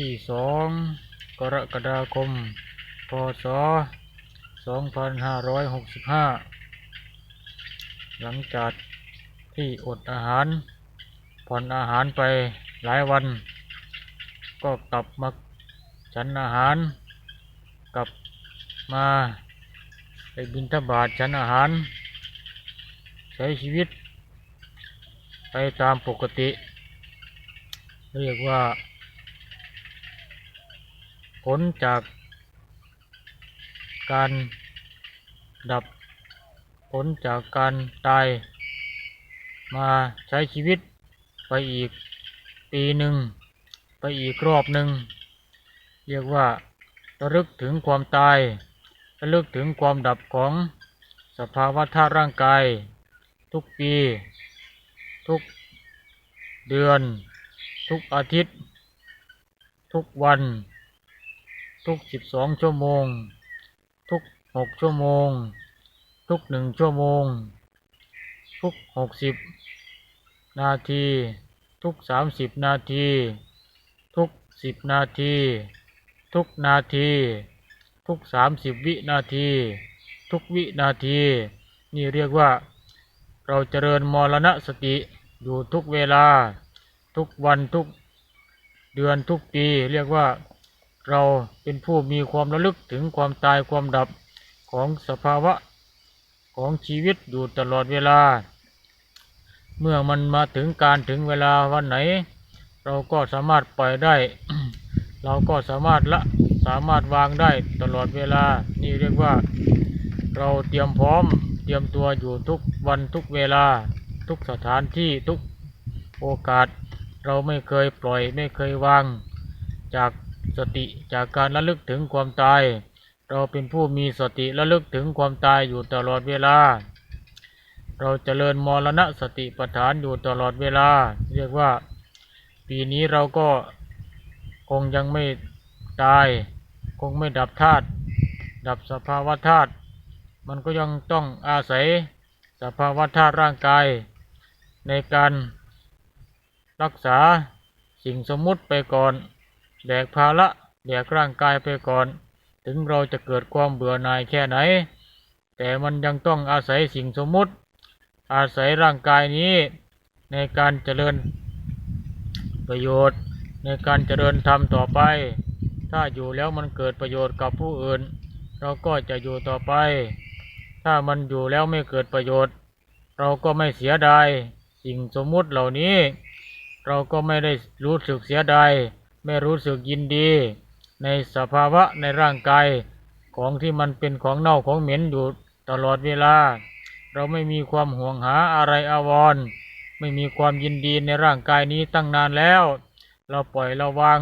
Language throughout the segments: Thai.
ที่สองกรกฎาคม พศ 2565 หลังจากที่อดอาหาร ผ่อนอาหารไปหลายวัน ก็กลับมาฉันอาหาร กลับมาไปบินทบาทฉันอาหาร ใช้ชีวิต ไปตามปกติ เรียกว่า ผลจากการดับผลจากการตาย มาใช้ชีวิตไปอีกปีหนึ่ง ไปอีกรอบหนึ่ง เรียกว่าระลึกถึงความตาย ระลึกถึงความดับของสภาวะธาตุร่างกาย ทุกปี ทุกเดือน ทุกอาทิตย์ ทุกวัน ทุกสิบสองชั่วโมง ทุกหกชั่วโมง ทุกหนึ่งชั่วโมง ทุกหกสิบนาที ทุกสามสิบนาที ทุกสิบนาที ทุกนาที ทุกสามสิบวินาที ทุกวินาที นี่เรียกว่า เราเจริญมรณสติอยู่ทุกเวลา ทุกวันทุกเดือนทุกปี เรียกว่า เราเป็นผู้มีความระลึกถึงความตายความดับของสภาวะของชีวิตอยู่ตลอดเวลา เมื่อมันมาถึงการถึงเวลาวันไหน เราก็สามารถปล่อยได้ เราก็สามารถละสามารถวางได้ตลอดเวลา นี่เรียกว่า เราเตรียมพร้อมเตรียมตัวอยู่ทุกวันทุกเวลาทุกสถานที่ทุกโอกาส เราไม่เคยปล่อยไม่เคยวาง จาก สติจากการระลึกถึงความตาย เราเป็นผู้มีสติระลึกถึงความตายอยู่ตลอดเวลา เราจเจริญมรณะสติปัฏฐานอยู่ตลอดเวลา เรียกว่า ปีนี้เราก็คงยังไม่ตาย คงไม่ดับธาตุดับสภาวะธาตุมันก็ยังต้องอาศัยสภาวะธาตุร่างกาย ในการรักษาสิ่งสมมุติไปก่อน แบกภาระแบกร่างกายไปก่อน ถึงเราจะเกิดความเบื่อหน่ายแค่ไหน แต่มันยังต้องอาศัยสิ่งสมมุติ อาศัยร่างกายนี้ ในการเจริญ ประโยชน์ในการเจริญธรรมต่อไป ถ้าอยู่แล้วมันเกิดประโยชน์กับผู้อื่น เราก็จะอยู่ต่อไป ถ้ามันอยู่แล้วไม่เกิดประโยชน์ เราก็ไม่เสียดาย สิ่งสมมุติเหล่านี้ เราก็ไม่ได้รู้สึกเสียดาย ไม่รู้สึกยินดี ในสภาวะในร่างกายของที่มันเป็นของเน่าของเหม็นอยู่ตลอดเวลา เราไม่มีความห่วงหาอะไรอาวร ไม่มีความยินดีในร่างกายนี้ตั้งนานแล้ว เราปล่อยเราวาง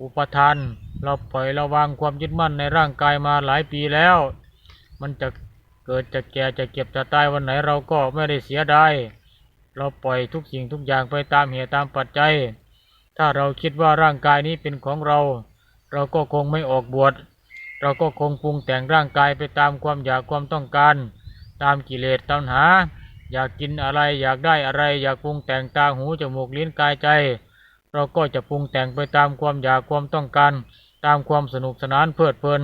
อุปทาน เราปล่อยเราวางความยึดมั่นในร่างกายมาหลายปีแล้ว มันจะเกิดจะแก่จะเก็บจะตายวันไหนเราก็ไม่ได้เสียดายเราปล่อยทุกสิ่งทุกอย่างไปตามเหตุตามปัจจัย ถ้าเราคิดว่าร่างกายนี้เป็นของเรา เราก็คงไม่ออกบวช เราก็คงปรุงแต่งร่างกายไปตามความอยากความต้องการ ตามกิเลสตัณหา อยากกินอะไรอยากได้อะไร อยากปรุงแต่งตาหูจมูกลิ้นกายใจ เราก็จะปรุงแต่งไปตามความอยากความต้องการ ตามความสนุกสนานเพลิดเพลิน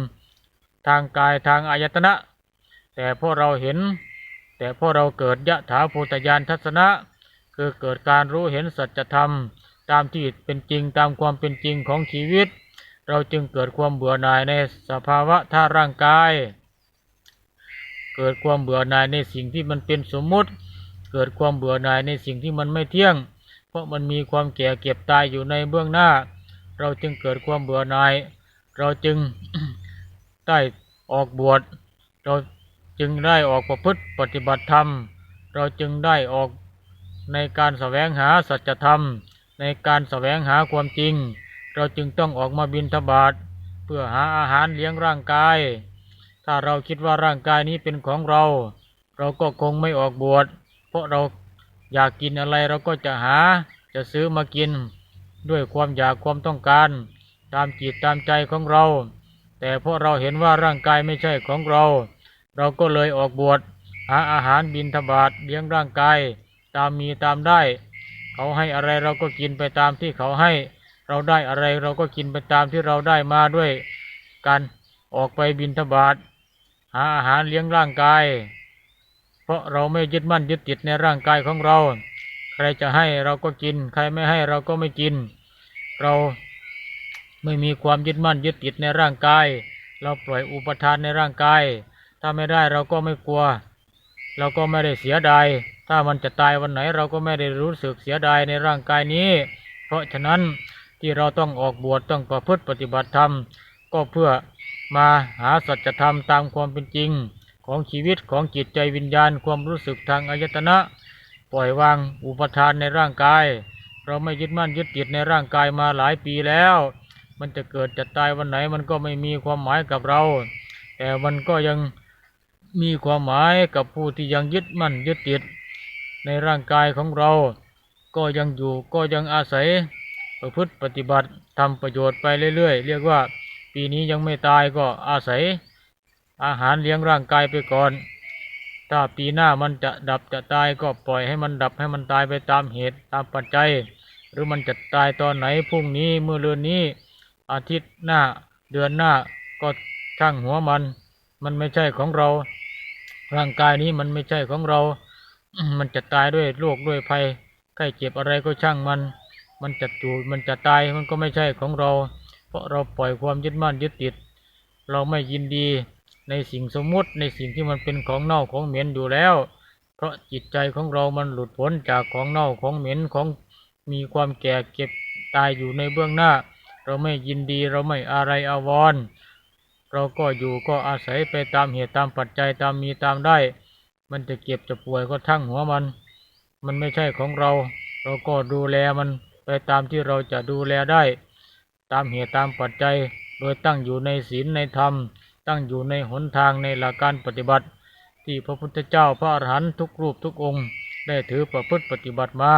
ทางกายทางอายตนะ แต่พอเราเห็น แต่พอเราเกิดยะถาภูตยานทัศนะ คือเกิดการรู้เห็นสัจธรรม ตามที่เป็นจริงตามความเป็นจริงของชีวิต เราจึงเกิดความเบื่อหน่ายในสภาวะท่าร่างกาย เกิดความเบื่อหน่ายในสิ่งที่มันเป็นสมมุติ เกิดความเบื่อหน่ายในสิ่งที่มันไม่เที่ยง เพราะมันมีความแก่เก็บตายอยู่ในเบื้องหน้า เราจึงเกิดความเบื่อหน่าย เราจึงได้ออกบวชเราจึงได้ออกประพฤติปฏิบัติธรรม เราจึงได้ออกในการแสวงหาสัจธรรม ในการแสวงหาความจริง เราจึงต้องออกมาบินทบาทเพื่อหาอาหารเลี้ยงร่างกาย ถ้าเราคิดว่าร่างกายนี้เป็นของเรา เราก็คงไม่ออกบวช เพราะเราอยากกินอะไรเราก็จะหา จะซื้อมากิน ด้วยความอยากความต้องการ ตามจิตตามใจของเรา แต่เพราะเราเห็นว่าร่างกายไม่ใช่ของเรา เราก็เลยออกบวชหาอาหารบินทบาทเลี้ยงร่างกาย ตามมีตามได้ เขาให้อะไรเราก็กินไปตามที่เขาให้ เราได้อะไรเราก็กินไปตามที่เราได้มาด้วยการออกไปบินทบาทหาอาหารเลี้ยงร่างกาย เพราะเราไม่ยึดมั่นยึดติดในร่างกายของเรา ใครจะให้เราก็กิน ใครไม่ให้เราก็ไม่กิน เราไม่มีความยึดมั่นยึดติดในร่างกาย เราปล่อยอุปทานในร่างกาย ถ้าไม่ได้เราก็ไม่กลัว เราก็ไม่ได้เสียดาย ถ้ามันจะตายวันไหนเราก็ไม่ได้รู้สึกเสียดายในร่างกายนี้ เพราะฉะนั้นที่เราต้องออกบวชต้องประพฤติปฏิบัติธรรม ก็เพื่อมาหาสัจธรรมตามความเป็นจริง ของชีวิตของจิตใจวิญญาณความรู้สึกทางอายตนะ ปล่อยวางอุปทานในร่างกาย เราไม่ยึดมั่นยึดติดในร่างกายมาหลายปีแล้ว มันจะเกิดจะตายวันไหนมันก็ไม่มีความหมายกับเรา แต่มันก็ยังมีความหมายกับผู้ที่ยังยึดมั่นยึดติด ในร่างกายของเรา ก็ยังอยู่ก็ยังอาศัยประพฤติปฏิบัติทำประโยชน์ไปเรื่อยๆ เรียกว่าปีนี้ยังไม่ตายก็อาศัย อาหารเลี้ยงร่างกายไปก่อน ถ้าปีหน้ามันจะดับจะตายก็ปล่อยให้มันดับให้มันตายไปตามเหตุตามปัจจัย หรือมันจะตายตอนไหนพรุ่งนี้เมื่อเรือนนี้ อาทิตย์หน้าเดือนหน้าก็ช่างหัวมัน มันไม่ใช่ของเรา ร่างกายนี้มันไม่ใช่ของเรา มันจะตายด้วยโรคด้วยภัยไข้เจ็บอะไรก็ช่างมัน มันจะตูมันจะตายมันก็ไม่ใช่ของเรา เพราะเราปล่อยความยึดมั่นยึดติด เราไม่ยินดีในสิ่งสมมุติในสิ่งที่มันเป็นของเน่าของเหม็นอยู่แล้ว เพราะจิตใจของเรามันหลุดพ้นจากของเน่าของเหม็นของมีความแก่เก็บตายอยู่ในเบื้องหน้า เราไม่ยินดีเราไม่อะไรอาวร เราก็อยู่ก็อาศัยไปตามเหตุตามปัจจัยตามมีตามได้ มันจะเก็บจะป่วยก็ทั้งหัวมัน มันไม่ใช่ของเรา เราก็ดูแลมันไปตามที่เราจะดูแลได้ ตามเหตุตามปัจจัย โดยตั้งอยู่ในศีลในธรรม ตั้งอยู่ในหนทางในหลักการปฏิบัติ ที่พระพุทธเจ้าพระอรหันต์ทุกรูปทุกองค์ ได้ถือประพฤติปฏิบัติมา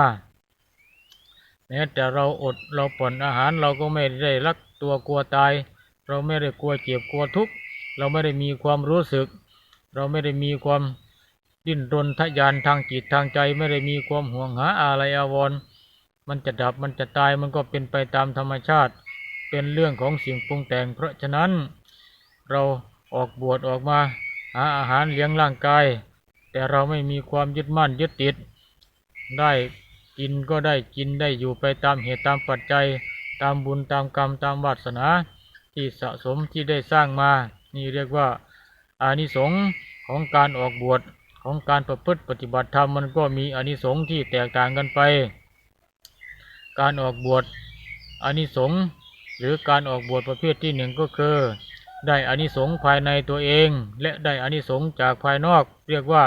แม้แต่เราอดเราผ่อนอาหารเราก็ไม่ได้รักตัวกลัวตาย เราไม่ได้กลัวเจ็บกลัวทุกข์เราไม่ได้มีความรู้สึก เราไม่ได้มีความ ดิ้นรนทะยานทางจิตทางใจไม่ได้มีความห่วงหาอะไรอาวรณ์มันจะดับมันจะตายมันก็เป็นไปตามธรรมชาติ เป็นเรื่องของสิ่งปรุงแต่ง เพราะฉะนั้น เราออกบวชออกมา หาอาหารเลี้ยงร่างกาย แต่เราไม่มีความยึดมั่นยึดติด ได้กินก็ได้กินได้อยู่ไปตามเหตุตามปัจจัย ตามบุญตามกรรมตามวาสนาที่สะสมที่ได้สร้างมา นี่เรียกว่าอานิสงส์ของการออกบวช ของการประพฤติปฏิบัติธรรมมันก็มีอานิสงส์ที่แตกต่างกันไป การออกบวชอานิสงส์หรือการออกบวชประเภทที่หนึ่งก็คือ ได้อานิสงส์ภายในตัวเอง และได้อานิสงส์จากภายนอก เรียกว่า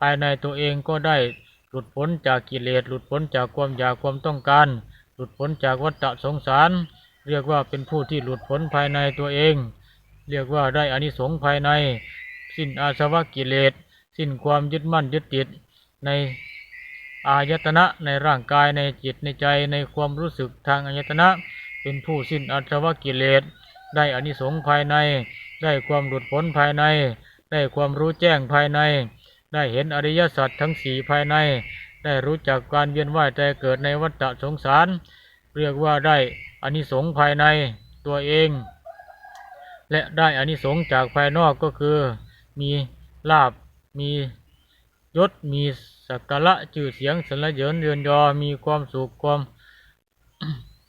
ภายในตัวเองก็ได้หลุดพ้นจากกิเลสหลุดพ้นจากความอยากความต้องการ หลุดพ้นจากวัฏสงสาร เรียกว่าเป็นผู้ที่หลุดพ้นภายในตัวเอง เรียกว่าได้อานิสงส์ภายใน สิ้นอาสวะกิเลส สิ้นความยึดมั่นยึดติดในอายตนะในร่างกายในจิตในใจในความรู้สึกทางอายตนะ เป็นผู้สิ้นอาสวกิเลส ได้อนิสงส์ภายใน ได้ความหลุดพ้นภายใน ได้ความรู้แจ้งภายใน ได้เห็นอริยสัจทั้งสี่ภายใน ได้รู้จักการเวียนว่ายใจเกิดในวัฏสงสาร เรียกว่าได้อนิสงส์ภายในตัวเอง และได้อนิสงส์จากภายนอกก็คือ มีลาบ มียศมีสักการะชื่อเสียงสรรเสริญเรือนยอมีความสุขความ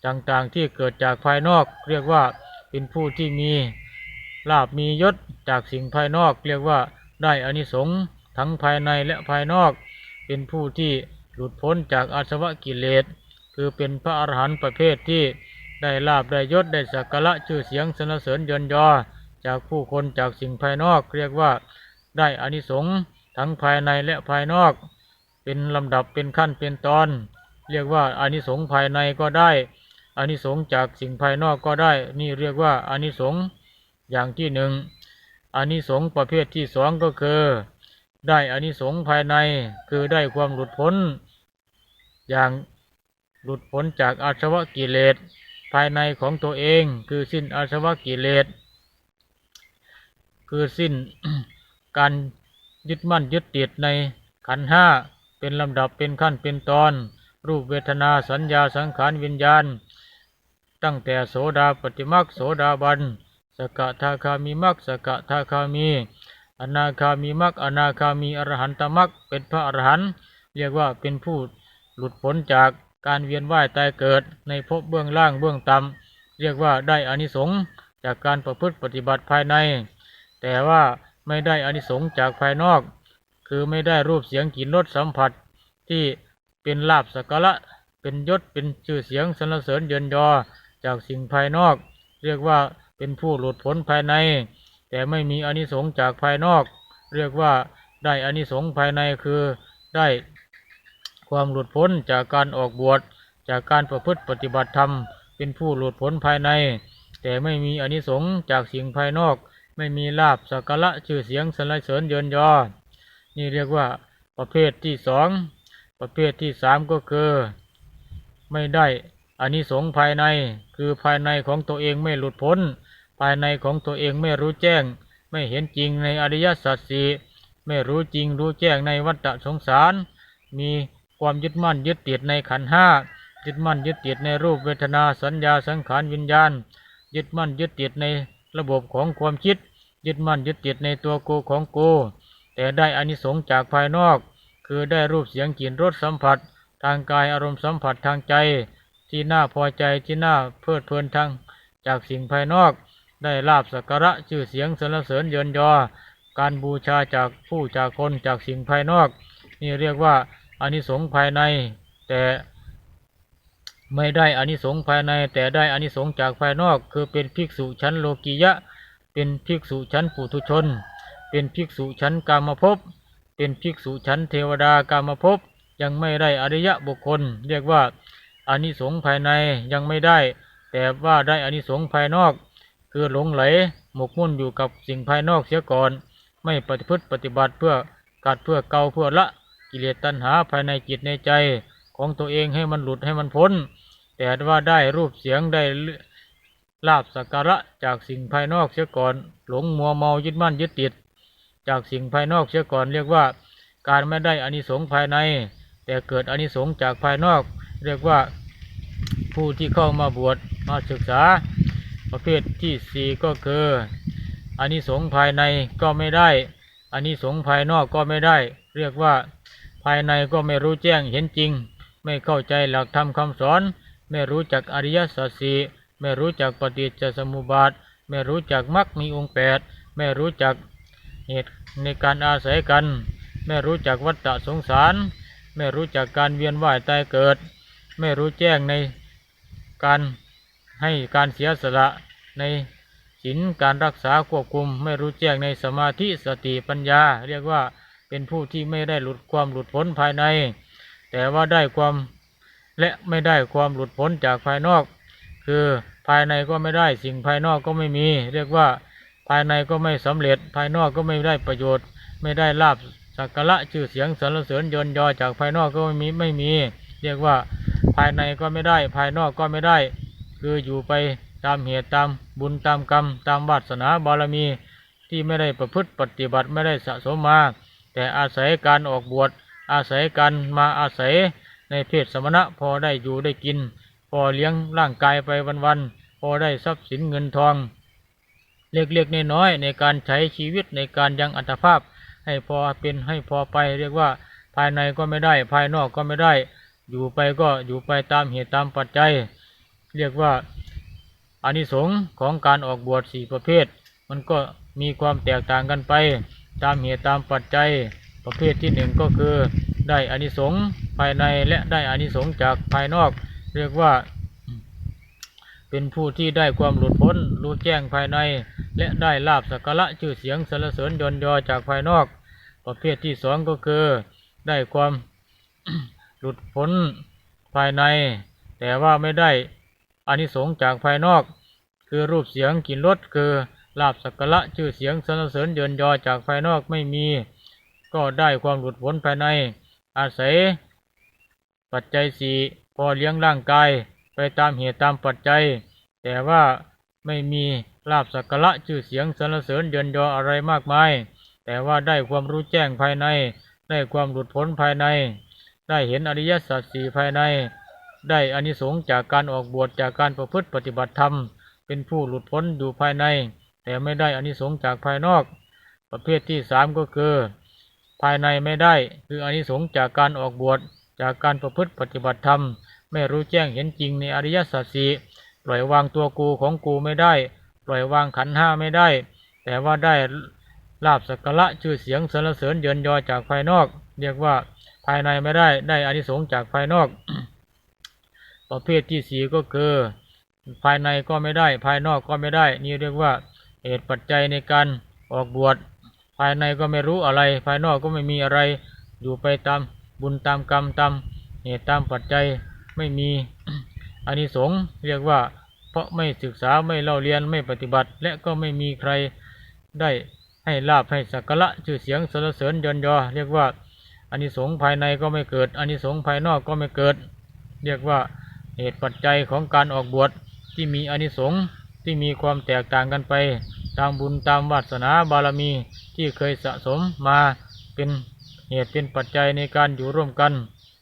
ต่างๆที่เกิดจากภายนอก เรียกว่าเป็นผู้ที่มีลาบมียศจากสิ่งภายนอก เรียกว่าได้อานิสงส์ทั้งภายในและภายนอก เป็นผู้ที่หลุดพ้นจากอาสวะกิเลส คือเป็นพระอรหันต์ประเภทที่ได้ลาบได้ยศได้สักการะชื่อเสียงสรรเสริญเยินยอจากผู้คนจากสิ่งภายนอก เรียกว่า ได้อานิสงส์ทั้งภายในและภายนอก เป็นลำดับเป็นขั้นเป็นตอน เรียกว่าอานิสงส์ภายในก็ได้อานิสงส์จากสิ่งภายนอกก็ได้ นี่เรียกว่าอานิสงส์อย่างที่หนึ่งอานิสงส์ประเภทที่สองก็คือ ได้อานิสงส์ภายในคือได้ความหลุดพ้น อย่างหลุดพ้นจากอาสวะกิเลสภายในของตัวเองคือสิ้นอาสวะกิเลสคือสิ้น การยึดมั่นยึดติดในขันห้าเป็นลำดับเป็นขั้นเป็นตอน รูปเวทนาสัญญาสังขารวิญญาณ ตั้งแต่โสดาปฏิมักโสดาบันสกทาคามีมักสกทาคามี อนาคามีมักอนาคามีอรหันตมักเป็นพระอรหันต์เรียกว่าเป็นผู้หลุดพ้นจากการเวียนว่ายตายเกิดในภพเบื้องล่างเบื้องต่ำเรียกว่าได้อานิสงส์จากการประพฤติปฏิบัติภายใน แต่ว่า ไม่ได้อานิสงส์จากภายนอก คือไม่ได้รูปเสียงกลิ่นรสสัมผัสที่เป็นลาบสักระเป็นยศเป็นชื่อเสียงสรรเสริญเยินยอจากสิ่งภายนอก เรียกว่าเป็นผู้หลุดพ้นภายใน แต่ไม่มีอานิสงส์จากภายนอก เรียกว่าได้อานิสงส์ภายในคือได้ความหลุดพ้นจากการออกบวชจากการประพฤติปฏิบัติธรรม เป็นผู้หลุดพ้นภายใน แต่ไม่มีอนิสงส์จากสิ่งภายนอก ไม่มีลาบสักระชื่อเสียงสรรเสริญเยินยอ นี่เรียกว่าประเภทที่สอง ประเภทที่สามก็คือ ไม่ได้อานิสงส์ภายใน คือภายในของตัวเองไม่หลุดพ้น ภายในของตัวเองไม่รู้แจ้ง ไม่เห็นจริงในอริยสัจสี่ไม่รู้จริงรู้แจ้งในวัฏสงสาร มีความยึดมั่นยึดติดในขันห้ายึดมั่นยึดติดในรูปเวทนาสัญญาสังขารวิญญาณ ยึดมั่นยึดติดใน ระบบของความคิด ยึดมั่นยึดติดในตัวกูของกูแต่ได้อานิสงส์จากภายนอก คือได้รูปเสียงกลิ่นรสสัมผัส ทางกายอารมณ์สัมผัสทางใจ ที่น่าพอใจที่น่าเพลิดเพลินทางจากสิ่งภายนอก ได้ลาบสักการะชื่อเสียงสรรเสริญเยินยอ การบูชาจากผู้จากคนจากสิ่งภายนอก นี่เรียกว่าอานิสงส์ภายใน แต่ ไม่ได้อานิสงส์ภายใน แต่ได้อานิสงส์จากภายนอก คือเป็นภิกษุชั้นโลกียะ เป็นภิกษุชั้นปุถุชน เป็นภิกษุชั้นกามภพ เป็นภิกษุชั้นเทวดากามภพ ยังไม่ได้อริยะบุคคล เรียกว่าอานิสงส์ภายในยังไม่ได้ แต่ว่าได้อานิสงส์ภายนอก คือหลงไหลหมกมุ่นอยู่กับสิ่งภายนอกเสียก่อน ไม่ปฏิพฤติปฏิบัติเพื่อกัดเพื่อเกาเพื่อละกิเลสตัณหาภายในจิตในใจ ของตัวเองให้มันหลุดให้มันพ้น แต่ว่าได้รูปเสียงได้ลาบสักการะจากสิ่งภายนอกเสียก่อน หลงมัวเมายึดมั่นยึดติด จากสิ่งภายนอกเสียก่อนเรียกว่าการไม่ได้อานิสงส์ภายใน แต่เกิดอานิสงส์จากภายนอก เรียกว่าผู้ที่เข้ามาบวชมาศึกษา ประเภทที่สี่ก็คืออานิสงส์ภายในก็ไม่ได้อานิสงส์ภายนอกก็ไม่ได้ เรียกว่าภายในก็ไม่รู้แจ้งเห็นจริง ไม่เข้าใจหลักธรรมคำสอน ไม่รู้จักอริยสัจสีไม่รู้จักปฏิจจสมุปบาท ไม่รู้จักมรรคมีองค์แปดไม่รู้จักเหตุในการอาศัยกัน ไม่รู้จักวัฏสงสาร ไม่รู้จักการเวียนว่ายตายเกิด ไม่รู้แจ้งในการให้การเสียสละในศีลการรักษาควบคุม ไม่รู้แจ้งในสมาธิสติปัญญา เรียกว่าเป็นผู้ที่ไม่ได้หลุดความหลุดพ้นภายใน แต่ว่าได้ความและไม่ได้ความหลุดพ้นจากภายนอก คือภายในก็ไม่ได้สิ่งภายนอกก็ไม่มี เรียกว่าภายในก็ไม่สำเร็จ ภายนอกก็ไม่ได้ประโยชน์ ไม่ได้ลาบสักการะชื่อเสียงสรรเสริญยนยอจากภายนอกก็ไม่มีไม่มี เรียกว่าภายในก็ไม่ได้ ภายนอกก็ไม่ได้ คืออยู่ไปตามเหตุตามบุญตามกรรม ตามวาสนาบารมีที่ไม่ได้ประพฤติปฏิบัติไม่ได้สะสมมา แต่อาศัยการออกบวช อาศัยการมาอาศัยในเพศสมณะพอได้อยู่ได้กิน พอเลี้ยงร่างกายไปวันๆพอได้ทรัพย์สินเงินทอง เล็กๆน้อยๆในการใช้ชีวิตในการยังอัตภาพ ให้พอเป็นให้พอไป เรียกว่าภายในก็ไม่ได้ ภายนอกก็ไม่ได้ อยู่ไปก็อยู่ไปตามเหตุตามปัจจัย เรียกว่าอานิสงส์ของการออกบวชสี่ประเภท มันก็มีความแตกต่างกันไป ตามเหตุตามปัจจัย ประเภทที่หนึ่งก็คือได้อานิสงส์ภายในและได้อานิสงส์จากภายนอก เรียกว่า เป็นผู้ที่ได้ความหลุดพ้นรู้แจ้งภายใน และได้ลาบสักระชื่อเสียงสรรเสริญยนยอจากภายนอก ประเภทที่สองก็คือ ได้ความหลุดพ้นภายใน แต่ว่าไม่ได้อานิสงส์จากภายนอก คือรูปเสียงกลิ่นรสคือลาบสักระชื่อเสียงสรรเสริญยนยอจากภายนอกไม่มี ก็ได้ความหลุดพ้นภายใน อาศัย ปัจจัยสี่พอเลี้ยงร่างกายไปตามเหตุตามปัจจัย แต่ว่าไม่มีลาบสักระชื่อเสียงสรรเสริญเยินยออะไรมากมาย แต่ว่าได้ความรู้แจ้งภายใน ได้ความหลุดพ้นภายใน ได้เห็นอริยสัจสี่ภายใน ได้อานิสงส์จากการออกบวชจากการประพฤติปฏิบัติธรรม เป็นผู้หลุดพ้นอยู่ภายใน แต่ไม่ได้อานิสงส์จากภายนอก ประเภทที่สามก็คือ ภายในไม่ได้ คืออนิสงส์จากการออกบวชจากการประพฤติปฏิบัติธรรม ไม่รู้แจ้งเห็นจริงในอริยสัจสี่ปล่อยวางตัวกูของกูไม่ได้ ปล่อยวางขันห้าไม่ได้ แต่ว่าได้ลาบสักการะชื่อเสียงสรรเสริญเยินยอจากภายนอก เรียกว่าภายในไม่ได้ได้อานิสงส์จากภายนอก ประเภทที่สี่ก็คือ ภายในก็ไม่ได้ ภายนอกก็ไม่ได้ นี่เรียกว่าเหตุปัจจัยในการออกบวช ภายในก็ไม่รู้อะไร ภายนอกก็ไม่มีอะไร อยู่ไปตามบุญตามกรรมตามเหตุตามปัจจัยไม่มีอานิสงส์เรียกว่า เพราะไม่ศึกษาไม่เล่าเรียนไม่ปฏิบัติ และก็ไม่มีใครได้ให้ลาบให้สักระชื่อเสียงสรรเสริญยนยอ เรียกว่าอานิสงส์ภายในก็ไม่เกิดอานิสงส์ภายนอกก็ไม่เกิด เรียกว่าเหตุปัจจัยของการออกบวชที่มีอานิสงส์ที่มีความแตกต่างกันไป ตามบุญตามวาสนาบารมีที่เคยสะสมมาเป็นเหตุเป็นปัจจัยในการอยู่ร่วมกัน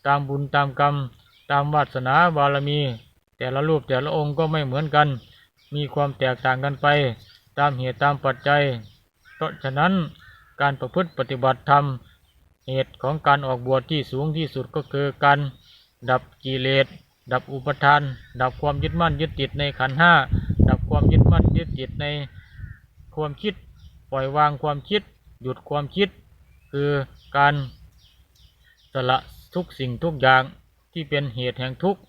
ตามบุญตามกรรม ตามวาสนาบารมี แต่ละรูปแต่ละองค์ก็ไม่เหมือนกัน มีความแตกต่างกันไป ตามเหตุตามปัจจัย เพราะฉะนั้นการประพฤติปฏิบัติธรรม เหตุของการออกบวชที่สูงที่สุดก็คือการดับกิเลสดับอุปทาน ดับความยึดมั่นยึดติดในขันห้าดับความยึดมั่นยึดติดใน ความคิด ปล่อยวางความคิด หยุดความคิด คือการสละทุกสิ่งทุกอย่างที่เป็นเหตุแห่งทุกข์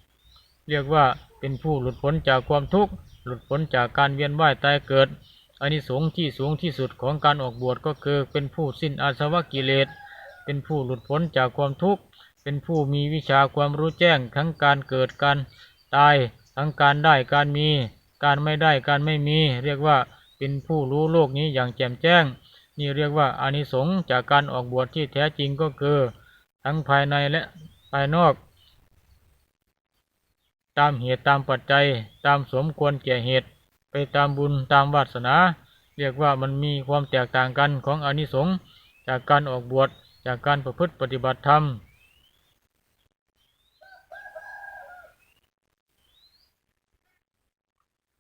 เรียกว่าเป็นผู้หลุดพ้นจากความทุกข์หลุดพ้นจากการเวียนว่ายตายเกิดอานิสงส์ที่สูงที่สุดของการออกบวชก็คือเป็นผู้สิ้นอาสวะกิเลส เป็นผู้หลุดพ้นจากความทุกข์ เป็นผู้มีวิชาความรู้แจ้งทั้งการเกิดการตาย ทั้งการได้การมี การไม่ได้การไม่มี เรียกว่า เป็นผู้รู้โลกนี้อย่างแจ่มแจ้ง นี่เรียกว่าอานิสงส์จากการออกบวชที่แท้จริงก็คือ ทั้งภายในและภายนอก ตามเหตุตามปัจจัย ตามสมควรแก่เหตุ ไปตามบุญตามวาสนา เรียกว่ามันมีความแตกต่างกันของอานิสงส์จากการออกบวชจากการประพฤติปฏิบัติธรรม